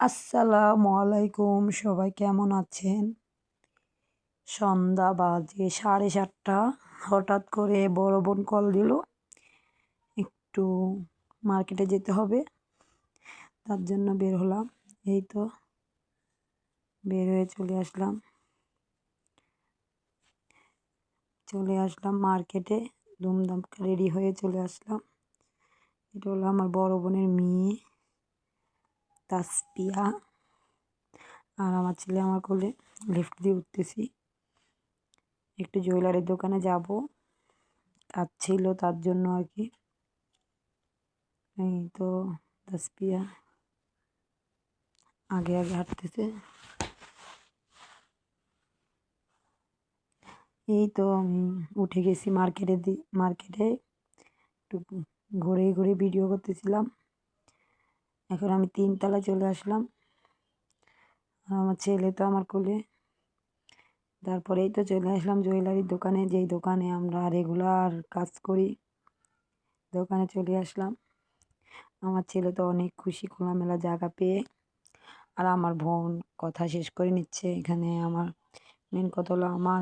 আসসালামু আলাইকুম, সবাই কেমন আছেন? সন্ধ্যা বাজে সাড়ে সাতটা, হঠাৎ করে বড় বোন কল দিল। একটু মার্কেটে যেতে হবে, তার জন্য বের হলাম। এই তো বের হয়ে চলে আসলাম। চলে আসলাম মার্কেটে ধুমধাম রেডি হয়ে চলে আসলাম। এটা হলো আমার বড় বোনের মেয়ে। তাসপিয়া আর আমার ছেলে আমার কোলে লিফট দিয়ে উঠতেছি। একটু জুয়েলারির দোকানে যাব। কাজ ছিল তার জন্য আর কি। এই তো তাসপিয়া আগে আগে হাঁটতেছে। এই তো আমি উঠে গেছি মার্কেটে দি মার্কেটে একটু ঘুরে ঘুরে ভিডিও করতেছিলাম। এখন আমি তিনতলা চলে আসলাম। আমার ছেলে তো আমার কোলে। তারপরেই তো চলে আসলাম জুয়েলারির দোকানে, যেই দোকানে আমরা রেগুলার কাজ করি, দোকানে চলে আসলাম। আমার ছেলে তো অনেক খুশি, খোলামেলা জায়গা পেয়ে। আর আমার বোন কথা শেষ করে নিচ্ছে। এখানে আমার মেন কথা হলো আমার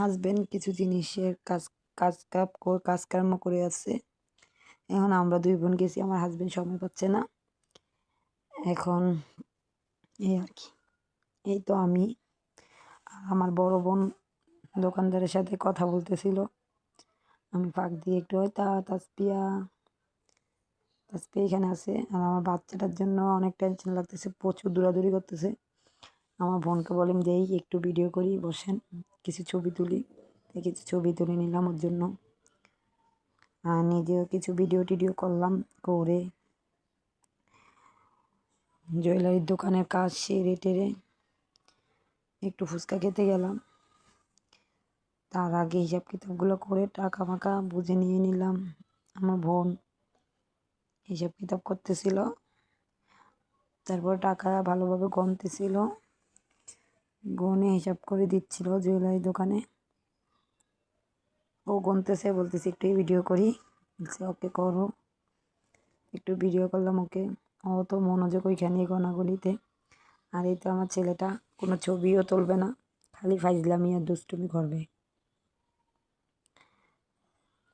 হাজব্যান্ড কিছু জিনিসের কাজ কাজ, কাপ, কাজকর্ম করে আছে এখন আমরা দুই বোন গেছি, আমার হাজব্যান্ড সময় পাচ্ছে না। এখন এই আর কি। এই তো আমি আমার বড় বোন দোকানদারের সাথে কথা বলতেছিল। আমি ফাঁক দিয়ে একটু তা তাসপিয়া তাসপিয়া এখানে আছে? আর আমার বাচ্চাটার জন্য অনেক টেনশন লাগতেছে, প্রচুর দৌড়াদৌড়ি করতেছে। আমার বোনকে বলেন যেই একটু ভিডিও করি, বসেন, কিছু ছবি তুলি। কিছু ছবি তুলে নিলাম ওর জন্য। আর নিজেও কিছু ভিডিও টিডিও করলাম, করে জুয়েলারির দোকানের কাজ সেরে টেরে একটু ফুচকা খেতে গেলাম। তার আগে হিসাব কিতাবগুলো করে টাকা ফাঁকা বুঝে নিয়ে নিলাম। আমার বোন হিসাব কিতাব করতেছিল। তারপর টাকা ভালোভাবে গনতেছিল গনে হিসাব করে দিচ্ছিল জুয়েলারি দোকানে। ও গনতেছে বলতেছে একটু ভিডিও করি। ওকে করো। একটু ভিডিও করলাম ওকে। ও তো মনোযোগ ওইখানে গনাগনিতে আর এই তো আমার ছেলেটা, কোনো ছবিও তুলবে না, খালি ফাইজলামি আর দুষ্টুমি করবে।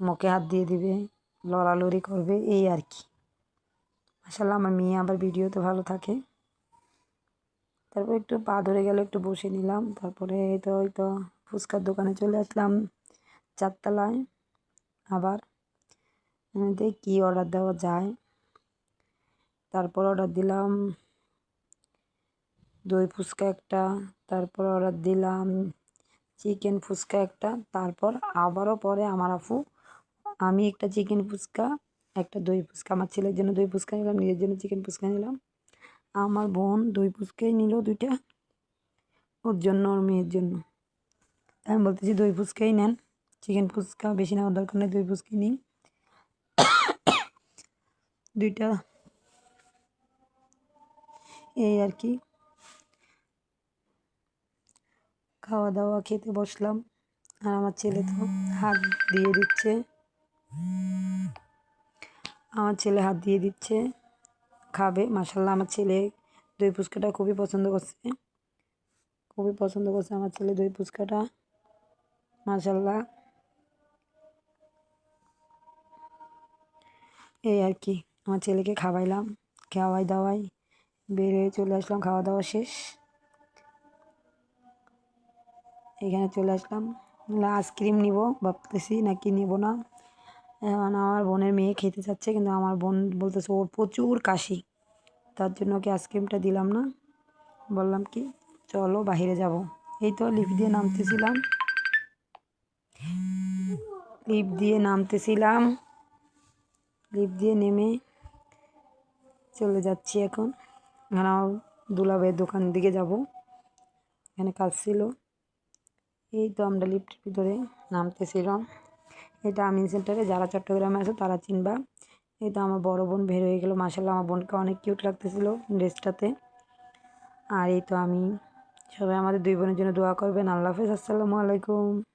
মুখে হাত দিয়ে দিবে, লড়ালড়ি করবে, এই আর কি। মাসাল্লাহ আমার মেয়ে আবার ভিডিওতে ভালো থাকে। তারপর একটু পা ধরে গেলে, একটু বসে নিলাম। তারপরে তো ওই তো, ফুচকার দোকানে চলে আসলাম চারতলায় আবার। দেখ কী অর্ডার দেওয়া যায়? তারপর অর্ডার দিলাম। দই ফুচকা একটা, তারপর অর্ডার দিলাম। চিকেন ফুচকা একটা, তারপর আবারও পরে আমার আফু আমি একটা চিকেন ফুচকা, একটা দই ফুচকা, আমার ছেলের জন্য দই ফুচকা নিলাম, নিজের জন্য চিকেন ফুচকা নিলাম। আমার বোন দই ফুচকাই নিল দুইটা, ওর জন্য, ওর মেয়ের জন্য। আমি বলতেছি, দই ফুচকাই নেন চিকেন ফুচকা, বেশি নেওয়ার দরকার নেই, দই ফুচকাই নিই দুইটা এই আর কি। খাওয়া দাওয়া খেতে বসলাম। আর আমার ছেলে তো হাত দিয়ে দিচ্ছে। আমার ছেলে হাত দিয়ে দিচ্ছে। খাবে মাসাল্লাহ আমার ছেলে দই ফুচকাটা খুবই পছন্দ করছে। খুবই পছন্দ করছে আমার ছেলে দই ফুচকাটা। মাসাল্লাহ এই আর কি। আমার ছেলেকে খাওয়াইলাম। খাওয়াই দাওয়াই বের হয়ে চলে আসলাম খাওয়া দাওয়া শেষ। এখানে চলে আসলাম। আইসক্রিম নিব। ভাবতেছি নাকি নিব না। এখন আমার বোনের মেয়ে খেতে চাচ্ছে, কিন্তু আমার বোন বলতেছে, ওর প্রচুর কাশি। তার জন্য ওকে আইসক্রিমটা দিলাম না। বললাম কি, চলো বাহিরে যাব। এই তো লিফট দিয়ে নামতেছিলাম। লিফট দিয়ে নামতেছিলাম। লিফট দিয়ে নেমে চলে যাচ্ছি এখন। এখানে দুলাভাইয়ের দোকান দিকে যাব। এখানে কাজ ছিল। এই তো আমরা লিফটের ভিতরে নামতেছিলাম। এটা আমিন সেন্টারে যারা চট্টগ্রামে আছে তারা চিনবা। এই তো আমার বড় বোন বের হয়ে গেলো। মাসাল্লাহ আমার বোনকে অনেক কিউট লাগতেছিল ড্রেসটাতে আর এই তো আমি সবাই আমাদের দুই বোনের জন্য দোয়া করবেন। আল্লাহ হাফেজ। আসসালামু আলাইকুম।